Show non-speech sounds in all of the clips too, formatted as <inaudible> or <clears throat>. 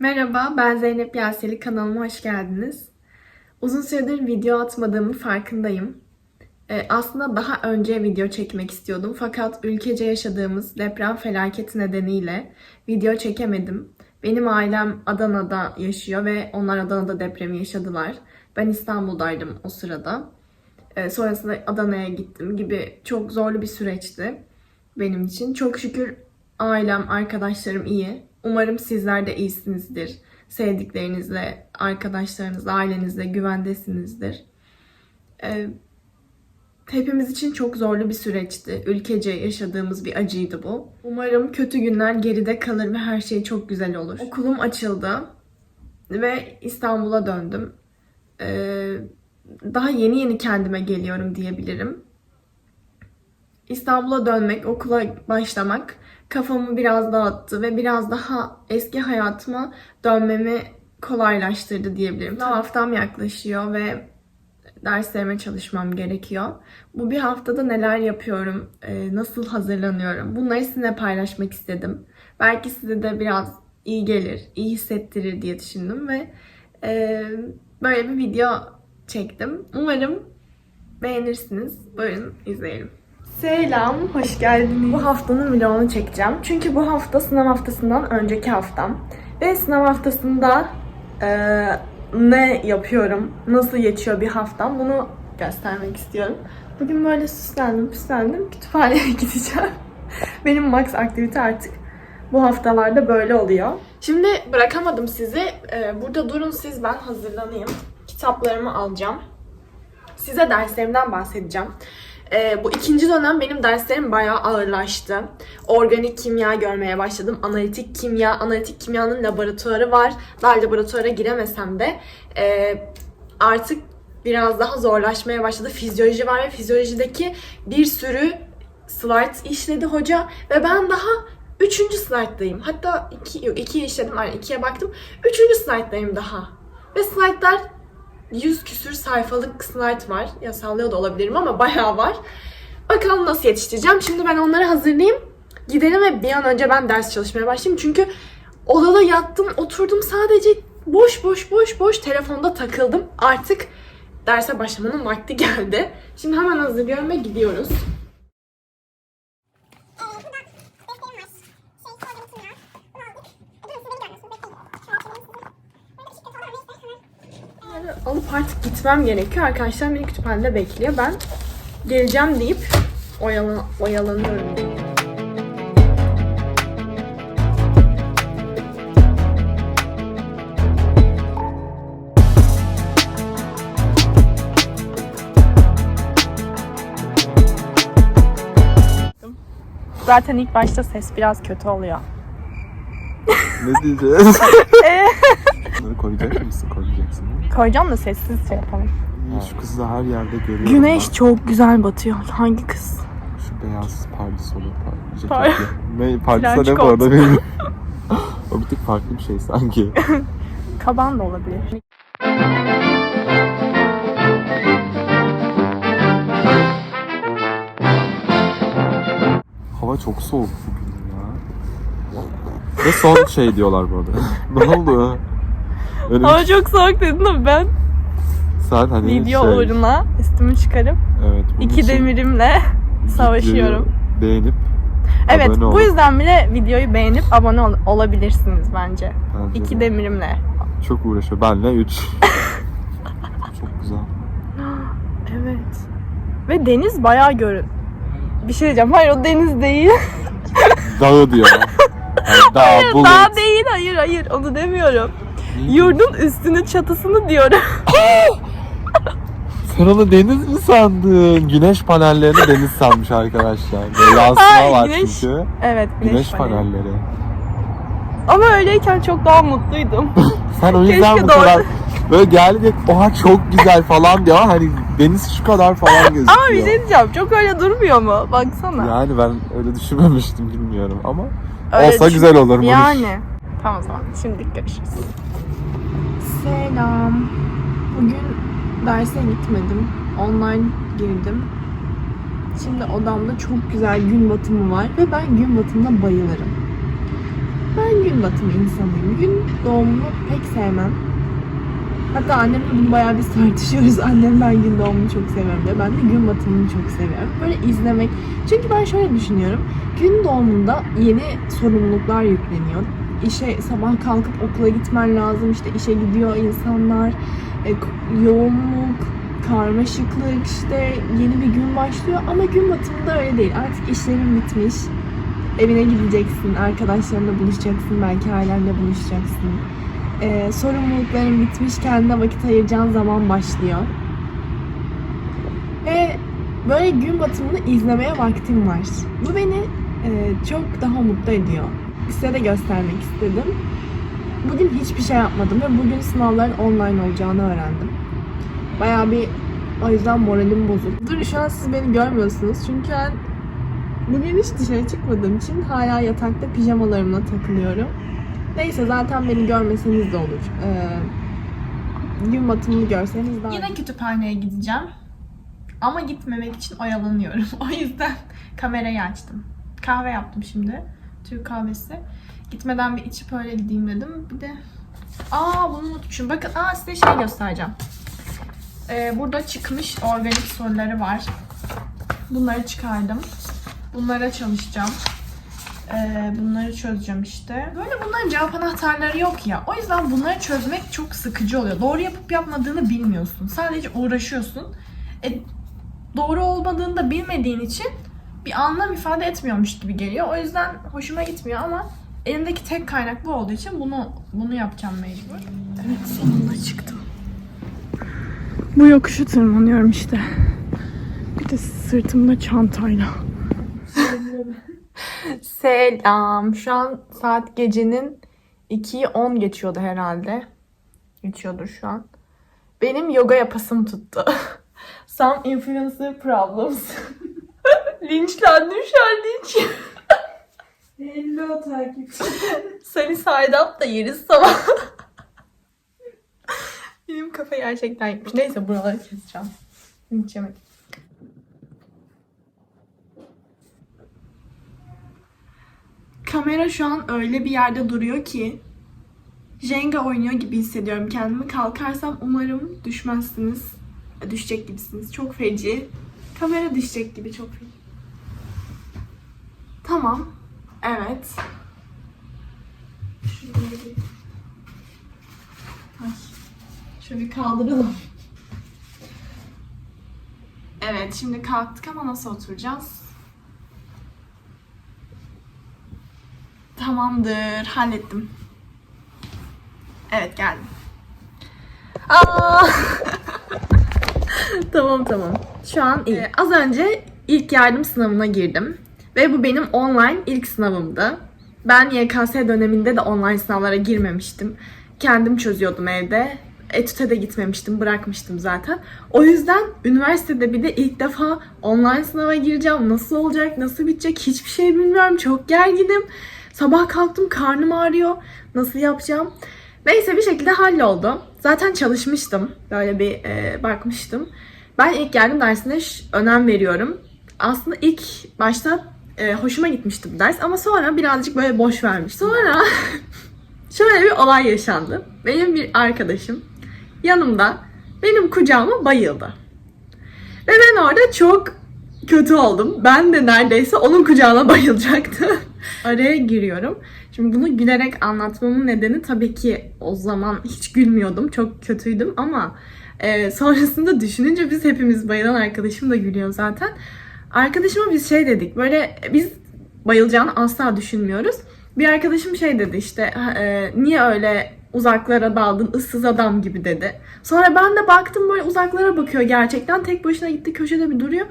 Merhaba, ben Zeynep Yaseli. Kanalıma hoş geldiniz. Uzun süredir video atmadığımın farkındayım. Ee, aslında daha önce video çekmek istiyordum. Fakat ülkece yaşadığımız deprem felaketi nedeniyle video çekemedim. Benim ailem Adana'da yaşıyor ve onlar Adana'da depremi yaşadılar. Ben İstanbul'daydım o sırada. Ee, sonrasında Adana'ya gittim gibi çok zorlu bir süreçti benim için. Çok şükür ailem, arkadaşlarım iyi. Umarım sizler de iyisinizdir. Sevdiklerinizle, arkadaşlarınızla, ailenizle güvendesinizdir. Ee, hepimiz için çok zorlu bir süreçti. Ülkece yaşadığımız bir acıydı bu. Umarım kötü günler geride kalır ve her şey çok güzel olur. Okulum açıldı ve İstanbul'a döndüm. Ee, daha yeni yeni kendime geliyorum diyebilirim. İstanbul'a dönmek, okula başlamak kafamı biraz dağıttı ve biraz daha eski hayatıma dönmemi kolaylaştırdı diyebilirim. Sınav haftam yaklaşıyor ve derslerime çalışmam gerekiyor. Bu bir haftada neler yapıyorum, e, nasıl hazırlanıyorum bunları sizinle paylaşmak istedim. Belki size de biraz iyi gelir, iyi hissettirir diye düşündüm ve e, böyle bir video çektim. Umarım beğenirsiniz. Buyurun izleyelim. Selam, hoş geldiniz. Bu haftanın vlogunu çekeceğim. Çünkü bu hafta sınav haftasından önceki haftam. Ve sınav haftasında eee, ne yapıyorum, nasıl geçiyor bir haftam bunu göstermek istiyorum. Bugün böyle süslendim, püslendim. Kütüphaneye <laughs> gideceğim. Benim max aktivite artık bu haftalarda böyle oluyor. Şimdi bırakamadım sizi. Eee, burada durun siz, ben hazırlanayım. Kitaplarımı alacağım size derslerimden bahsedeceğim. Ee, bu ikinci dönem benim derslerim bayağı ağırlaştı. Organik kimya görmeye başladım. Analitik kimya, analitik kimyanın laboratuvarı var. Daha laboratuvara giremesem de e, artık biraz daha zorlaşmaya başladı. Fizyoloji var ve fizyolojideki bir sürü slide işledi hoca ve ben daha üçüncü slide'dayım. Hatta iki, yok ikiye işledim, yani ikiye baktım. Üçüncü slide'dayım daha. Ve slide'lar 100 küsür sayfalık slide var. Ya sallıyor da olabilirim ama bayağı var. Bakalım nasıl yetiştireceğim. Şimdi ben onları hazırlayayım. Gidelim ve bir an önce ben ders çalışmaya başlayayım. Çünkü odada yattım, oturdum sadece boş boş boş boş telefonda takıldım. Artık derse başlamanın vakti geldi. Şimdi hemen hazırlıyorum ve gidiyoruz. Ee, burada defterim var. Şey, sorduğum kimya. Bunu aldık. Durun siz beni görmüyorsunuz. Bekleyin. Çerçeveleyin sizi. Böyle küçük kötü olur neyse. Hemen. Bunları alıp artık gitmem gerekiyor. Arkadaşlar beni kütüphanede bekliyor. Ben geleceğim deyip oyalan oyalanıyorum. Zaten ilk başta ses biraz kötü oluyor. Ne diyeceğiz? <laughs> Bunları koyacak <clears throat> mısın? Değil mi? Koyacağım da sessiz şey yapalım. Ya Şu kızı her yerde görüyorum. Güneş ben. çok güzel batıyor. Hangi kız? Şu beyaz pardesolu par- Par- ceketli. Ne pardesol ne bu arada benim. <laughs> o bir tık farklı bir şey sanki. <laughs> Kaban da olabilir. Hava çok soğuk bugün ya. Ve son şey diyorlar bu arada. <laughs> ne oldu? Öyle Ama bir çok soğuk dedin de ben saat hani video şey, uğruna üstümü çıkarıp Evet. iki demirimle savaşıyorum. Beğenip Evet abone bu yüzden bile videoyu beğenip abone ol- olabilirsiniz bence. Bence İki de. demirimle. Çok uğraşıyor. Benle 3. <laughs> çok güzel. Evet. Ve deniz bayağı görün. Bir şey diyeceğim. Hayır o deniz değil. Dağı diyor. Yani dağ, bulut. Dağ değil. Hayır hayır onu demiyorum. Yurdun üstünü çatısını diyorum. <laughs> Onu deniz mi sandın? Güneş panellerini deniz sanmış arkadaşlar. Böyle yansıma Ay, var güneş- çünkü. evet güneş, Güneş, paneli. panelleri. Ama öyleyken çok daha mutluydum. <laughs> Sen o yüzden Keşke bu doğru- kadar böyle geldi oha çok güzel falan diyor. Hani deniz şu kadar falan gözüküyor. Ama bir şey diyeceğim. Çok öyle durmuyor mu? Baksana. Yani ben öyle düşünmemiştim bilmiyorum ama Öyle olsa düşün- güzel olurmuş. Yani. Tamam o zaman. Şimdi görüşürüz. Selam. Bugün derse gitmedim. Online girdim. Şimdi odamda çok güzel gün batımı var ve ben gün batımına bayılırım. Ben gün batımı insanıyım. Gün doğumunu pek sevmem. Hatta annemle bunu bayağı bir tartışıyoruz. <laughs> Annem ben gün doğumunu çok seviyorum diyor. Ben de gün batımını çok seviyorum. Böyle izlemek. Çünkü ben şöyle düşünüyorum. Gün doğumunda yeni sorumluluklar yükleniyor. İşe sabah kalkıp okula gitmen lazım. İşte işe gidiyor insanlar. E, yoğunluk, karmaşıklık işte yeni bir gün başlıyor. Ama gün batımında öyle değil. Artık işlerin bitmiş. Evine gideceksin, arkadaşlarınla buluşacaksın, belki ailenle buluşacaksın. Ee, sorumlulukların bitmiş, kendine vakit ayıracağın zaman başlıyor. Ve böyle gün batımını izlemeye vaktim var. Bu beni e, çok daha mutlu ediyor. Size de göstermek istedim. Bugün hiçbir şey yapmadım ve bugün sınavların online olacağını öğrendim. Bayağı bir o yüzden moralim bozuk. Dur şu an siz beni görmüyorsunuz çünkü ben Bugün hiç dışarı çıkmadığım için hala yatakta pijamalarımla takılıyorum. Neyse zaten beni görmeseniz de olur. Ee, gün batımını görseniz daha Yine kütüphaneye gideceğim. Ama gitmemek için oyalanıyorum. <laughs> O yüzden kamerayı açtım. Kahve yaptım şimdi. Türk kahvesi. Gitmeden bir içip öyle gideyim dedim. Bir de... Aa bunu unutmuşum. Bakın aa size şey göstereceğim. Ee, burada çıkmış organik soruları var. Bunları çıkardım. Bunlara çalışacağım. Ee, bunları çözeceğim işte. Böyle bunların cevap anahtarları yok ya. O yüzden bunları çözmek çok sıkıcı oluyor. Doğru yapıp yapmadığını bilmiyorsun. Sadece uğraşıyorsun. E, doğru olmadığını da bilmediğin için bir anlam ifade etmiyormuş gibi geliyor. O yüzden hoşuma gitmiyor ama elimdeki tek kaynak bu olduğu için bunu bunu yapacağım mecbur. Evet sonunda çıktım. Bu yokuşu tırmanıyorum işte. Bir de sırtımda çantayla. <laughs> Selam. Şu an saat gecenin 2'yi 10 geçiyordu herhalde. Geçiyordur şu an. Benim yoga yapasım tuttu. <laughs> Some influencer problems. <laughs> Linçlendim şu an linç. Hello takipçi. Seni side up da yeriz sabah. Benim kafa gerçekten gitmiş. Neyse buraları keseceğim. Linç yemek. Kamera şu an öyle bir yerde duruyor ki Jenga oynuyor gibi hissediyorum kendimi. Kalkarsam umarım düşmezsiniz. Düşecek gibisiniz. Çok feci. Kamera düşecek gibi çok feci. Tamam. Evet. Şöyle bir kaldıralım. Evet şimdi kalktık ama nasıl oturacağız? Tamamdır, hallettim. Evet, geldim. Aa! <laughs> <laughs> tamam tamam. Şu an iyi. Ee, az önce ilk yardım sınavına girdim. Ve bu benim online ilk sınavımdı. Ben YKS döneminde de online sınavlara girmemiştim. Kendim çözüyordum evde. Etüte de gitmemiştim, bırakmıştım zaten. O yüzden üniversitede bir de ilk defa online sınava gireceğim. Nasıl olacak, nasıl bitecek hiçbir şey bilmiyorum. Çok gerginim. Sabah kalktım karnım ağrıyor. Nasıl yapacağım? Neyse bir şekilde halloldu. Zaten çalışmıştım. Böyle bir e, bakmıştım. Ben ilk yardım dersine önem veriyorum. Aslında ilk başta e, hoşuma gitmişti bu ders ama sonra birazcık böyle boş vermiş. Sonra <laughs> şöyle bir olay yaşandı. Benim bir arkadaşım yanımda benim kucağıma bayıldı. Ve ben orada çok kötü oldum. Ben de neredeyse onun kucağına bayılacaktım. <laughs> Araya giriyorum. Şimdi bunu gülerek anlatmamın nedeni tabii ki o zaman hiç gülmüyordum. Çok kötüydüm ama e, sonrasında düşününce biz hepimiz bayılan arkadaşım da gülüyor zaten. Arkadaşıma biz şey dedik böyle biz bayılacağını asla düşünmüyoruz. Bir arkadaşım şey dedi işte e, niye öyle uzaklara daldın ıssız adam gibi dedi. Sonra ben de baktım böyle uzaklara bakıyor gerçekten. Tek başına gitti köşede bir duruyor.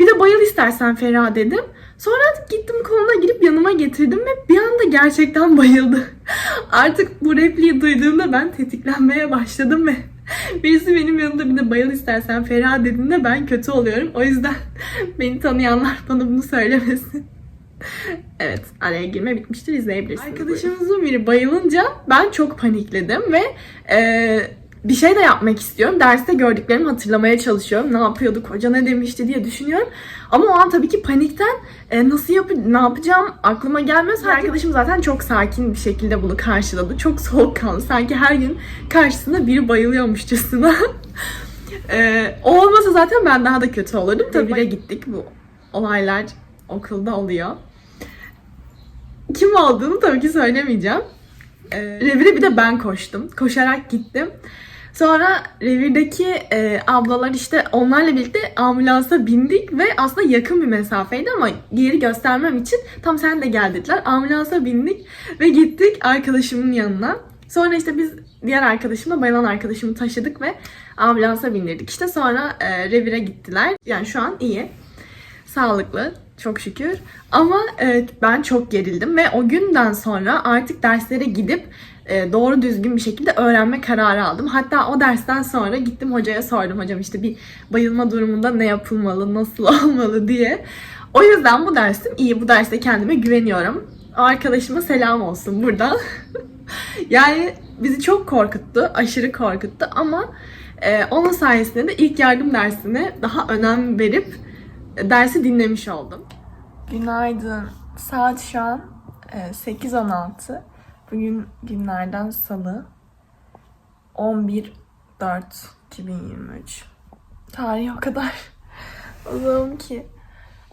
Bir de bayıl istersen Ferah dedim. Sonra gittim koluna girip yanıma getirdim ve bir anda gerçekten bayıldı. <laughs> Artık bu repliği duyduğumda ben tetiklenmeye başladım ve <laughs> birisi benim yanımda bir de bayıl istersen Ferah dediğinde ben kötü oluyorum. O yüzden <laughs> beni tanıyanlar bana bunu söylemesin. Evet, araya girme bitmiştir izleyebilirsiniz. Arkadaşımızın biri bayılınca ben çok panikledim ve e, bir şey de yapmak istiyorum. Derste gördüklerimi hatırlamaya çalışıyorum. Ne yapıyorduk, hoca ne demişti diye düşünüyorum. Ama o an tabii ki panikten e, nasıl yap ne yapacağım aklıma gelmez. Arkadaşım zaten çok sakin bir şekilde bunu karşıladı. Çok soğukkanlı. Sanki her gün karşısında biri bayılıyormuşçasına. <laughs> e, o olmasa zaten ben daha da kötü olurdum. Tabii de gittik. Bu olaylar okulda oluyor. Kim olduğunu tabii ki söylemeyeceğim. Ee, revire bir de ben koştum. Koşarak gittim. Sonra revirdeki e, ablalar işte onlarla birlikte ambulansa bindik ve aslında yakın bir mesafeydi ama yeri göstermem için tam sen de gel dediler. Ambulansa bindik ve gittik arkadaşımın yanına. Sonra işte biz diğer arkadaşımla bayan arkadaşımı taşıdık ve ambulansa bindirdik. İşte sonra e, revire gittiler. Yani şu an iyi. Sağlıklı çok şükür. Ama e, ben çok gerildim ve o günden sonra artık derslere gidip doğru düzgün bir şekilde öğrenme kararı aldım. Hatta o dersten sonra gittim hocaya sordum hocam işte bir bayılma durumunda ne yapılmalı, nasıl <laughs> olmalı diye. O yüzden bu dersim iyi. Bu derste kendime güveniyorum. O arkadaşıma selam olsun buradan. <laughs> yani bizi çok korkuttu, aşırı korkuttu ama e, onun sayesinde de ilk yardım dersine daha önem verip e, dersi dinlemiş oldum. Günaydın. Saat şu an e, 8.16. Bugün günlerden salı. 11.4.2023. Tarih o kadar <laughs> uzun ki.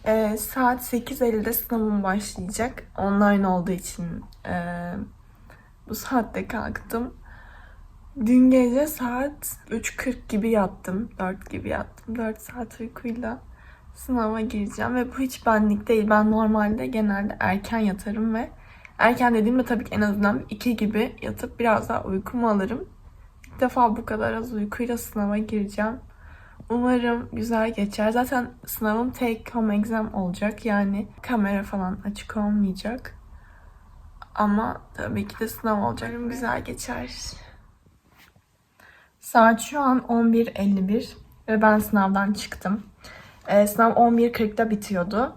E, saat 8.50'de sınavım başlayacak. Online olduğu için e, bu saatte kalktım. Dün gece saat 3.40 gibi yattım. 4 gibi yattım. 4 saat uykuyla sınava gireceğim ve bu hiç benlik değil. Ben normalde genelde erken yatarım ve erken dediğimde tabii ki en azından 2 gibi yatıp biraz daha uykumu alırım. İlk defa bu kadar az uykuyla sınava gireceğim. Umarım güzel geçer. Zaten sınavım take home exam olacak. Yani kamera falan açık olmayacak. Ama tabii ki de sınav olacak. Umarım güzel geçer. Saat şu an 11.51 ve ben sınavdan çıktım. Ee, sınav 11.40'da bitiyordu.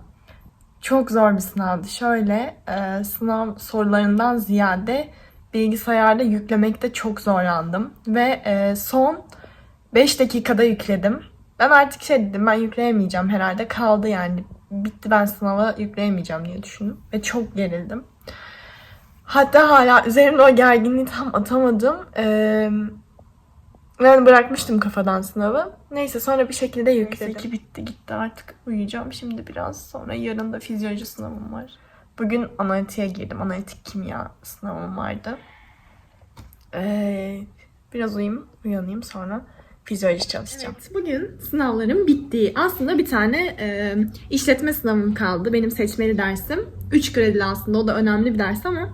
Çok zor bir sınavdı. Şöyle e, sınav sorularından ziyade bilgisayarda yüklemekte çok zorlandım. Ve e, son 5 dakikada yükledim. Ben artık şey dedim ben yükleyemeyeceğim herhalde kaldı yani. Bitti ben sınava yükleyemeyeceğim diye düşündüm. Ve çok gerildim. Hatta hala üzerimde o gerginliği tam atamadım. Eee yani bırakmıştım kafadan sınavı. Neyse sonra bir şekilde yükledim. Neyse ki bitti gitti artık uyuyacağım şimdi biraz. Sonra yarın da fizyoloji sınavım var. Bugün analitiğe girdim. Analitik kimya sınavım vardı. Ee, biraz uyuyayım, uyanayım sonra fizyoloji çalışacağım. Evet, bugün sınavlarım bitti. Aslında bir tane e, işletme sınavım kaldı. Benim seçmeli dersim. 3 kredili aslında. O da önemli bir ders ama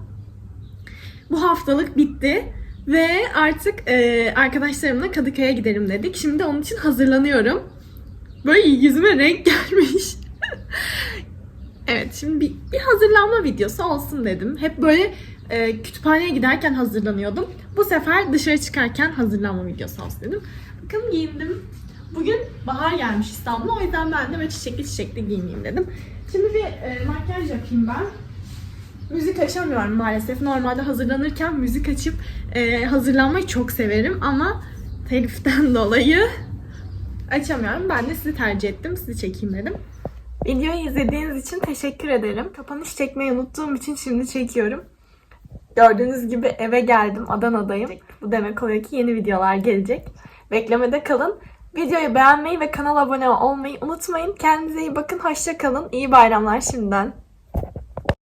bu haftalık bitti. Ve artık e, arkadaşlarımla Kadıköy'e gidelim dedik. Şimdi onun için hazırlanıyorum. Böyle yüzüme renk <laughs> gelmiş. evet şimdi bir, bir hazırlanma videosu olsun dedim. Hep böyle e, kütüphaneye giderken hazırlanıyordum. Bu sefer dışarı çıkarken hazırlanma videosu olsun dedim. Bakın giyindim. Bugün bahar gelmiş İstanbul'a o yüzden ben de böyle çiçekli çiçekli giyineyim dedim. Şimdi bir e, makyaj yapayım ben. Müzik açamıyorum maalesef. Normalde hazırlanırken müzik açıp e, hazırlanmayı çok severim ama teliften <laughs> dolayı açamıyorum. Ben de sizi tercih ettim. Sizi çekeyim dedim. Videoyu izlediğiniz için teşekkür ederim. Kapanış çekmeyi unuttuğum için şimdi çekiyorum. Gördüğünüz gibi eve geldim. Adana'dayım. Bu demek oluyor ki yeni videolar gelecek. Beklemede kalın. Videoyu beğenmeyi ve kanala abone olmayı unutmayın. Kendinize iyi bakın. Hoşça kalın. İyi bayramlar şimdiden.